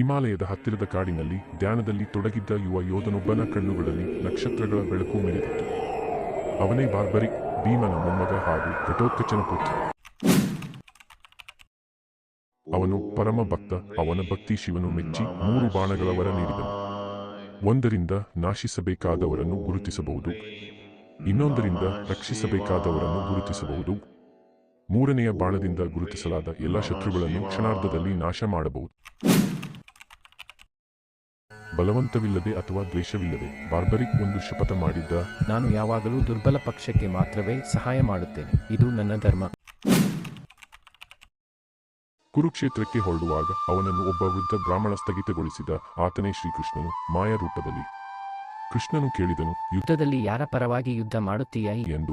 ಹಿಮಾಲಯದ ಹತ್ತಿರದ ಕಾಡಿನಲ್ಲಿ ಧ್ಯಾನದಲ್ಲಿ ತೊಡಗಿದ್ದ ಯುವ ಯೋಧನೊಬ್ಬನ ಕಣ್ಣುಗಳಲ್ಲಿ ನಕ್ಷತ್ರಗಳ ಬೆಳಕು ಮೆರೆದಿತ್ತು ಅವನೇ ಬಾರ್ಬರಿಕ್, ಭೀಮನ ಮೊಮ್ಮಗ ಹಾಗೂ ಘಟೋತ್ಕಚನ ಪುತ್ರ. ಅವನು ಪರಮ ಭಕ್ತ, ಅವನ ಭಕ್ತಿ ಶಿವನು ಮೆಚ್ಚಿ ಮೂರು ಬಾಣಗಳ ವರ ನೀಡಿದನು. ಒಂದರಿಂದ ನಾಶಿಸಬೇಕಾದವರನ್ನು ಗುರುತಿಸಬಹುದು. ಇನ್ನೊಂದರಿಂದ ರಕ್ಷಿಸಬೇಕಾದವರನ್ನು ಗುರುತಿಸಬಹುದು. ಮೂರನೆಯ ಬಾಣದಿಂದ ಗುರುತಿಸಲಾದ ಎಲ್ಲ ಶತ್ರುಗಳನ್ನು ಕ್ಷಣಾರ್ಧದಲ್ಲಿ ನಾಶ ಮಾಡಬಹುದು. ಬಲವಂತವಿಲ್ಲದೆ ಅಥವಾ ದ್ವೇಷವಿಲ್ಲದೆ ಬಾರ್ಬರಿಕ್ ಒಂದು ಶಪಥ ಮಾಡಿದ್ದ ನಾನು ಯಾವಾಗಲೂ ದುರ್ಬಲ ಪಕ್ಷಕ್ಕೆ ಮಾತ್ರವೇ ಸಹಾಯ ಮಾಡುತ್ತೇನೆ. ಇದು ನನ್ನ ಧರ್ಮ. ಕುರುಕ್ಷೇತ್ರಕ್ಕೆ ಹೊರಡುವಾಗ ಅವನನ್ನು ಒಬ್ಬ ವೃದ್ಧ ಬ್ರಾಹ್ಮಣ ಸ್ಥಗಿತಗೊಳಿಸಿದ ಆತನೇ ಶ್ರೀಕೃಷ್ಣನು ಮಾಯ ರೂಪದಲ್ಲಿ. ಕೃಷ್ಣನು ಕೇಳಿದನು ಯುದ್ಧದಲ್ಲಿ ಯಾರ ಪರವಾಗಿ ಯುದ್ಧ ಮಾಡುತ್ತೀಯ? ಎಂದು.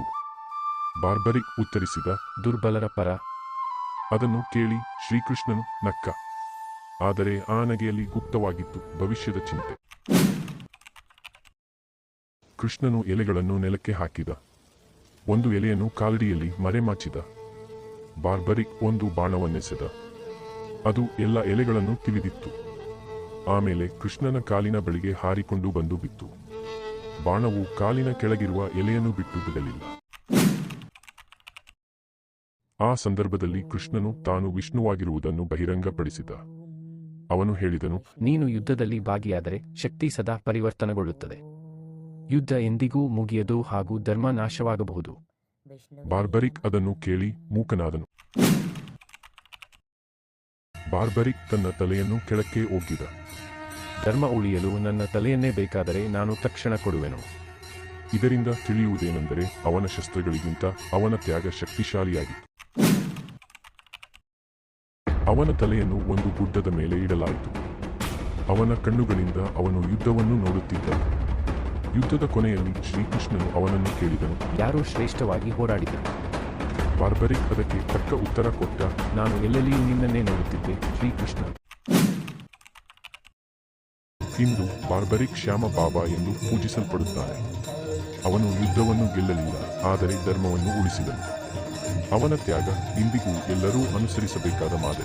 ಬಾರ್ಬರಿಕ್ ಉತ್ತರಿಸಿದ ದುರ್ಬಲರ ಪರ. ಅದನ್ನು ಕೇಳಿ ಶ್ರೀಕೃಷ್ಣನು ನಕ್ಕ ಆದರೆ ಆ ನಗೆಯಲ್ಲಿ ಗುಪ್ತವಾಗಿತ್ತು ಭವಿಷ್ಯದ ಚಿಂತೆ. ಕೃಷ್ಣನು ಎಲೆಗಳನ್ನು ನೆಲಕ್ಕೆ ಹಾಕಿದ. ಒಂದು ಎಲೆಯನ್ನು ಕಾಲಡಿಯಲ್ಲಿ ಮರೆಮಾಚಿದ. ಬಾರ್ಬರಿಕ್ ಒಂದು ಬಾಣವನ್ನೆಸೆದ. ಅದು ಎಲ್ಲ ಎಲೆಗಳನ್ನು ತಿಳಿದಿತ್ತು ಆಮೇಲೆ ಕೃಷ್ಣನ ಕಾಲಿನ ಬಳಿಗೆ ಹಾರಿಕೊಂಡು ಬಂದು ಬಿತ್ತು. ಬಾಣವು ಕಾಲಿನ ಕೆಳಗಿರುವ ಎಲೆಯನ್ನು ಬಿಟ್ಟು ಬಿಡಲಿಲ್ಲ. ಆ ಸಂದರ್ಭದಲ್ಲಿ ಕೃಷ್ಣನು ತಾನು ವಿಷ್ಣುವಾಗಿರುವುದನ್ನು ಬಹಿರಂಗಪಡಿಸಿದ. ಅವನು ಹೇಳಿದನು ನೀನು ಯುದ್ಧದಲ್ಲಿ ಭಾಗಿಯಾದರೆ ಶಕ್ತಿ ಸದಾ ಪರಿವರ್ತನೆಗೊಳ್ಳುತ್ತದೆ. ಯುದ್ಧ ಎಂದಿಗೂ ಮುಗಿಯದು ಹಾಗೂ ಧರ್ಮ ನಾಶವಾಗಬಹುದು. ಬಾರ್ಬರಿಕ್ ಅದನ್ನು ಕೇಳಿ ಮೂಕನಾದನು. ಬಾರ್ಬರಿಕ್ ತನ್ನ ತಲೆಯನ್ನು ಕೆಳಕ್ಕೆ ಒಗ್ಗಿದ. ಧರ್ಮ ಉಳಿಯಲು ನನ್ನ ತಲೆಯನ್ನೇ ಬೇಕಾದರೆ ನಾನು ತಕ್ಷಣ ಕೊಡುವೆನು. ಇದರಿಂದ ತಿಳಿಯುವುದೇನೆಂದರೆ ಅವನ ಶಸ್ತ್ರಗಳಿಗಿಂತ ಅವನ ತ್ಯಾಗ ಶಕ್ತಿಶಾಲಿಯಾಗಿತ್ತು. ಅವನ ತಲೆಯನ್ನು ಒಂದು ಗುಡ್ಡದ ಮೇಲೆ ಇಡಲಾಯಿತು. ಅವನ ಕಣ್ಣುಗಳಿಂದ ಅವನು ಯುದ್ಧವನ್ನು ನೋಡುತ್ತಿದ್ದ ಯುದ್ಧದ ಕೊನೆಯಲ್ಲಿ ಶ್ರೀಕೃಷ್ಣನು ಅವನನ್ನು ಕೇಳಿದನು. ಯಾರು ಶ್ರೇಷ್ಠವಾಗಿ ಹೋರಾಡಿದರು? ಬಾರ್ಬರಿಕ್ ಅದಕ್ಕೆ ತಕ್ಕ ಉತ್ತರ ಕೊಟ್ಟ ನಾನು ಎಲ್ಲೆಲ್ಲಿಯೂ ನಿನ್ನನ್ನೇ ನೋಡುತ್ತಿದ್ದೆ ಶ್ರೀಕೃಷ್ಣ. ಇಂದು ಬಾರ್ಬರಿಕ್ ಶ್ಯಾಮ ಬಾಬಾ ಎಂದು ಪೂಜಿಸಲ್ಪಡುತ್ತಾನೆ. ಅವನು ಯುದ್ಧವನ್ನು ಗೆಲ್ಲಲಿಲ್ಲ ಆದರೆ ಧರ್ಮವನ್ನು ಉಳಿಸಿದನು. ಅವನ ತ್ಯಾಗ ಇಂದಿಗೂ ಎಲ್ಲರೂ ಅನುಸರಿಸಬೇಕಾದ ಮಾದರಿ.